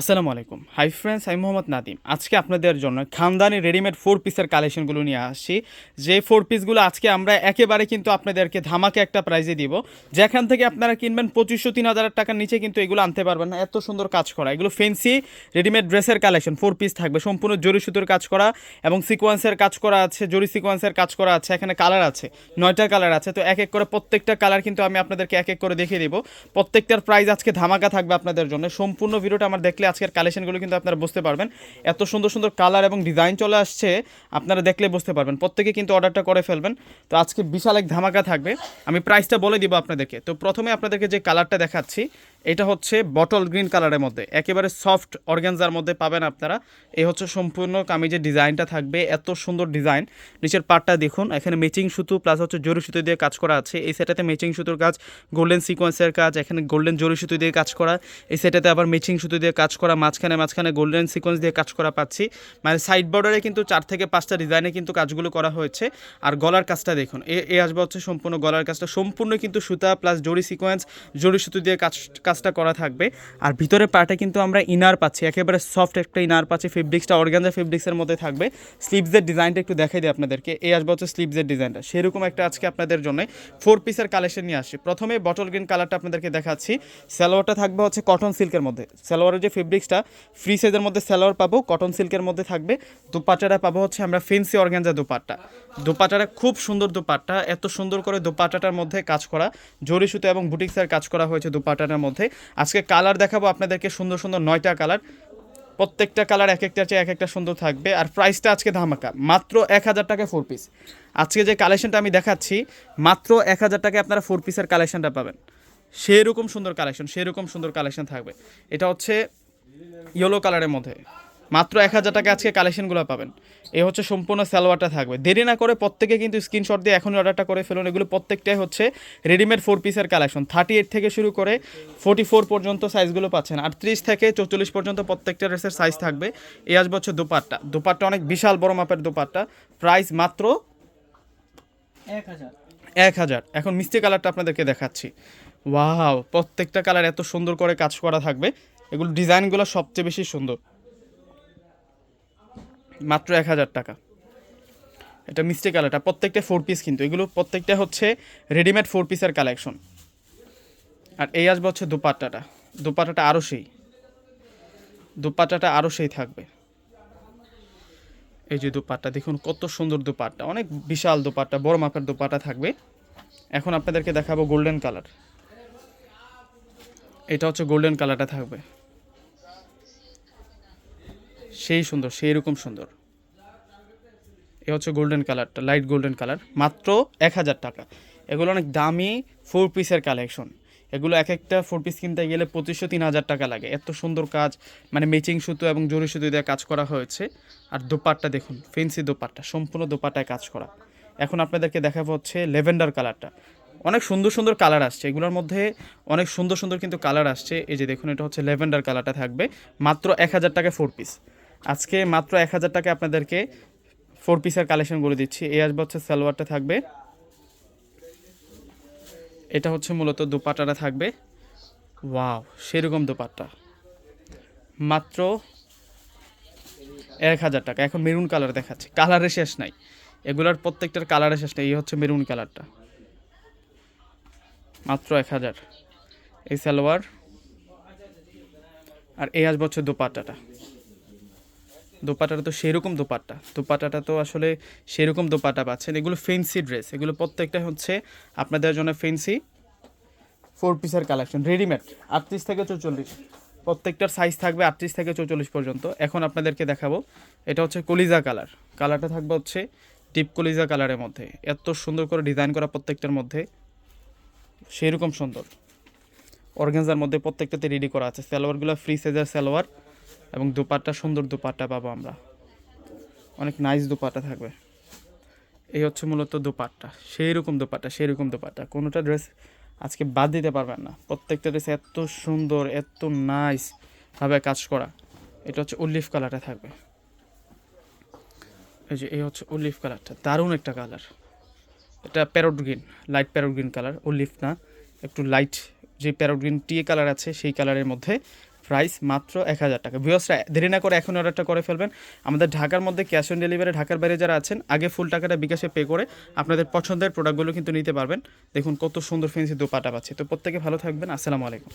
আসসালামু আলাইকুম। Hi friends আমি মোহাম্মদ নাদিম আজকে আপনাদের জন্য খানদানি রেডিমেড ফোর পিসের কালেকশনগুলো নিয়ে আসছি। যে ফোর পিসগুলো আজকে আমরা একেবারে কিন্তু আপনাদেরকে ধামাকে একটা প্রাইজে দিব। যেখান থেকে আপনারা কিনবেন পঁচিশশো, তিন হাজার টাকার নিচে কিন্তু এগুলো আনতে পারবেন না। এত সুন্দর কাজ করা। এগুলো ফেন্সি রেডিমেড ড্রেসের কালেকশন ফোর পিস থাকবে। সম্পূর্ণ জরি সুতোর কাজ করা এবং সিকোয়েন্সের কাজ করা আছে, জরি সিকোয়েন্সের কাজ করা আছে। এখানে কালার আছে, নয়টা কালার আছে। তো এক এক করে প্রত্যেকটা কালার কিন্তু আমি আপনাদেরকে এক এক করে দেখিয়ে দিব। প্রত্যেকটার প্রাইস আজকে ধামাকা থাকবে আপনাদের জন্য। সম্পূর্ণ ভিডিওটা আমার দেখলে আজকের কালেকশনগুলো কিন্তু আপনারা বুঝতে পারবেন। এত সুন্দর সুন্দর কালার এবং ডিজাইন চলে আসছে, আপনারা দেখলে বুঝতে পারবেন। প্রত্যেকে কিন্তু অর্ডারটা করে ফেলবেন। তো আজকে বিশাল এক ধামাকা থাকবে। আমি প্রাইসটা বলে দিব আপনাদেরকে। তো প্রথমে আপনাদেরকে যে কালারটা দেখাচ্ছি, এটা হচ্ছে বটল গ্রিন কালারের মধ্যে। একেবারে সফট অর্গ্যানজার মধ্যে পাবেন আপনারা। এই হচ্ছে সম্পূর্ণ কামিজের ডিজাইনটা থাকবে। এত সুন্দর ডিজাইন নিচের পার্টটা দেখুন, এখানে ম্যাচিং সুতো প্লাস হচ্ছে জরি সুতো দিয়ে কাজ করা আছে। এই সেটাতে ম্যাচিং সুতোর কাজ গোল্ডেন সিকোয়েন্সের কাজ, এখানে গোল্ডেন জরি সুতো দিয়ে কাজ করা। এই সেটাতে আবার ম্যাচিং সুতো দিয়ে কাজ করা, মাঝখানে মাঝখানে গোল্ডেন সিকোয়েন্স দিয়ে কাজ করা পাচ্ছি। মানে সাইড বর্ডারে কিন্তু চার থেকে পাঁচটা ডিজাইনে কিন্তু কাজগুলো করা হয়েছে। আর গলার কাজটা দেখুন, এ এ আসবে হচ্ছে সম্পূর্ণ গলার কাজটা। সম্পূর্ণ কিন্তু সুতা প্লাস জরি সিকোয়েন্স জরি সুতো দিয়ে কাজ, কাজটা করা থাকবে। আর ভিতরে পার্টে কিন্তু আমরা ইনার পাচ্ছি। একেবারে সফট একটা ইনার পাচ্ছি। ফেব্রিক্সটা অর্গানজা ফেব্রিক্সের মধ্যে থাকবে। স্লিভসের ডিজাইনটা একটু দেখাই দিই আপনাদেরকে। এই আসবে হচ্ছে স্লিভসের ডিজাইনটা সেরকম একটা আজকে আপনাদের জন্য ফোর পিসের কালেকশন নিয়ে আসছি। প্রথমে বটল গ্রিন কালারটা আপনাদেরকে দেখাচ্ছি। সালোয়ারটা থাকবে হচ্ছে কটন সিল্কের মধ্যে। সালোয়ারের যে ফেব্রিক্সটা ফ্রি সাইজের মধ্যে সালোয়ার পাবো কটন সিল্কের মধ্যে থাকবে। দুপাট্টাটা পাবো হচ্ছে আমরা ফেন্সি অর্গানজা দুপাট্টা। দুপাট্টাটা খুব সুন্দর দুপাট্টা, এত সুন্দর করে দুপাট্টাটার মধ্যে কাজ করা, জরি সুতো এবং বুটিক্সের কাজ করা হয়েছে দুপাট্টাটার মধ্যে। আজকে কালার দেখাবো আপনাদেরকে সুন্দর সুন্দর নয়টা কালার প্রত্যেকটা কালার এক একটা চেয়ে এক একটা সুন্দর থাকবে। আর প্রাইসটা আজকে ধামাকা, মাত্র এক হাজার টাকায় ফোর পিস আজকে যে কালেকশনটা আমি দেখাচ্ছি, মাত্র এক হাজার টাকায় আপনারা ফোর পিসের কালেকশনটা পাবেন। সেরকম সুন্দর কালেকশন সেরকম সুন্দর কালেকশন থাকবে। এটা হচ্ছে ইয়েলো কালারের মধ্যে। মাত্র এক হাজার টাকা আজকে কালেকশনগুলো পাবেন। এ হচ্ছে সম্পূর্ণ সালোয়ারটা থাকবে। দেরি না করে প্রত্যেকে কিন্তু স্ক্রিনশট দিয়ে এখনই অর্ডারটা করে ফেলুন। এগুলো প্রত্যেকটাই হচ্ছে রেডিমেড ফোর পিসের কালেকশন থার্টি এইট থেকে শুরু করে ফোর্টি ফোর পর্যন্ত সাইজগুলো পাচ্ছেন। আটত্রিশ থেকে চৌচল্লিশ পর্যন্ত প্রত্যেকটা ড্রেসের সাইজ থাকবে। এ আসবে হচ্ছে দুপাট্টা। দুপাট্টা অনেক বিশাল বড় মাপের দুপাট্টা। প্রাইস মাত্র এক হাজার। এক হাজার। এখন মিষ্টি কালারটা আপনাদেরকে দেখাচ্ছি। ওয়াও প্রত্যেকটা কালার এত সুন্দর করে কাজ করা থাকবে। এগুলো ডিজাইনগুলো সবচেয়ে বেশি সুন্দর। মাত্র এক হাজার টাকা। এটা মিষ্টি কালারটা প্রত্যেকটা ফোর পিস কিন্তু। এগুলো প্রত্যেকটা হচ্ছে রেডিমেড ফোর পিসের কালেকশন আর এই আসবে হচ্ছে দুপাট্টাটা। দুপাট্টাটা আরও সেই। দুপাট্টাটা আরও সেই থাকবে। এই যে দুপাট্টা, দেখুন কত সুন্দর দুপাট্টা। অনেক বিশাল দুপাট্টা, বড় মাপের দুপাট্টা থাকবে। এখন আপনাদেরকে দেখাবো গোল্ডেন কালার এটা হচ্ছে গোল্ডেন কালারটা থাকবে। সেই সুন্দর সেই রকম সুন্দর। এ হচ্ছে গোল্ডেন কালারটা লাইট গোল্ডেন কালার মাত্র এক হাজার টাকা। এগুলো অনেক দামি ফোর পিসের কালেকশন এগুলো এক একটা ফোর পিস কিনতে গেলে পঁচিশশো, তিন হাজার টাকা লাগে। এত সুন্দর কাজ মানে ম্যাচিং সুতো এবং জরি সুতো দিয়ে কাজ করা হয়েছে। আর দোপাট্টা দেখুন ফেন্সি দোপাট্টা, সম্পূর্ণ দোপাট্টায় কাজ করা। এখন আপনাদেরকে দেখাবো হচ্ছে লেভেন্ডার কালারটা অনেক সুন্দর সুন্দর কালার আসছে। এগুলোর মধ্যে অনেক সুন্দর সুন্দর কিন্তু কালার আসছে। এই যে দেখুন, এটা হচ্ছে লেভেন্ডার কালারটা থাকবে। মাত্র এক হাজার টাকায় ফোর পিস আজকে মাত্র এক হাজার টাকায় আপনাদেরকে ফোর পিসের কালেকশন করে দিচ্ছি। এই আসবে হচ্ছে সালোয়ারটা থাকবে। এটা হচ্ছে মূলত দুপাট্টাটা থাকবে। ওয়াও সেরকম দুপাট্টা। মাত্র এক হাজার টাকা। এখন মেরুন কালার দেখাচ্ছে। কালারে শেষ নাই। এগুলার প্রত্যেকটার কালারে শেষ নাই। এই হচ্ছে মেরুন কালারটা মাত্র এক হাজার। এই সালোয়ার। আর এই আসবে হচ্ছে দুপাট্টাটা। দোপাটাটা তো সেরকম দোপাট্টা। দোপাট্টাটা তো আসলে সেরকম দোপাট্টা পাচ্ছেন। এগুলো ফেন্সি ড্রেস এগুলো প্রত্যেকটা হচ্ছে আপনাদের জন্য ফেন্সি ফোর পিসের কালেকশন রেডিমেড আটত্রিশ থেকে চৌচল্লিশ। প্রত্যেকটার সাইজ থাকবে আটত্রিশ থেকে চৌচল্লিশ পর্যন্ত। এখন আপনাদেরকে দেখাবো, এটা হচ্ছে কলিজা কালার কালারটা থাকবে হচ্ছে ডিপ কলিজা কালারের মধ্যে। এত সুন্দর করে ডিজাইন করা প্রত্যেকটার মধ্যে। সেরকম সুন্দর। অর্গেন্সার মধ্যে প্রত্যেকটাতে রেডি করা আছে। সালোয়ারগুলো ফ্রি সাইজের সালোয়ার এবং দুপাট্টা, সুন্দর দুপাট্টা পাবো আমরা। অনেক নাইস দুপাট্টা থাকবে। এই হচ্ছে মূলত দুপাট্টা। সেই রকম দুপাট্টা সেই রকম দুপাট্টা। কোনোটা ড্রেস আজকে বাদ দিতে পারবেন না। প্রত্যেকটা ড্রেস এত সুন্দর, এত নাইস ভাবে কাজ করা। এটা হচ্ছে উল্লিফ কালারটা থাকবে। এই যে, এই হচ্ছে উল্লিফ কালারটা দারুণ একটা কালার এটা parrot green light parrot green colour leaf না, একটু লাইট যে প্যারোট গ্রিন টি কালার আছে, সেই কালারের মধ্যে প্রাইস মাত্র এক হাজার টাকা। ভিওসরা দেরি না করে এখন অর্ডারটা করে ফেলবেন। আমাদের ঢাকার মধ্যে ক্যাশ অন ডেলিভারি ঢাকার বাইরে যারা আছেন, আগে ফুল টাকাটা বিকাশে পে করে আপনাদের পছন্দের প্রোডাক্টগুলো কিন্তু নিতে পারবেন। দেখুন কত সুন্দর ফেন্সি দোপাটা পাচ্ছে। তো প্রত্যেকে ভালো থাকবেন। আসসালামু আলাইকুম।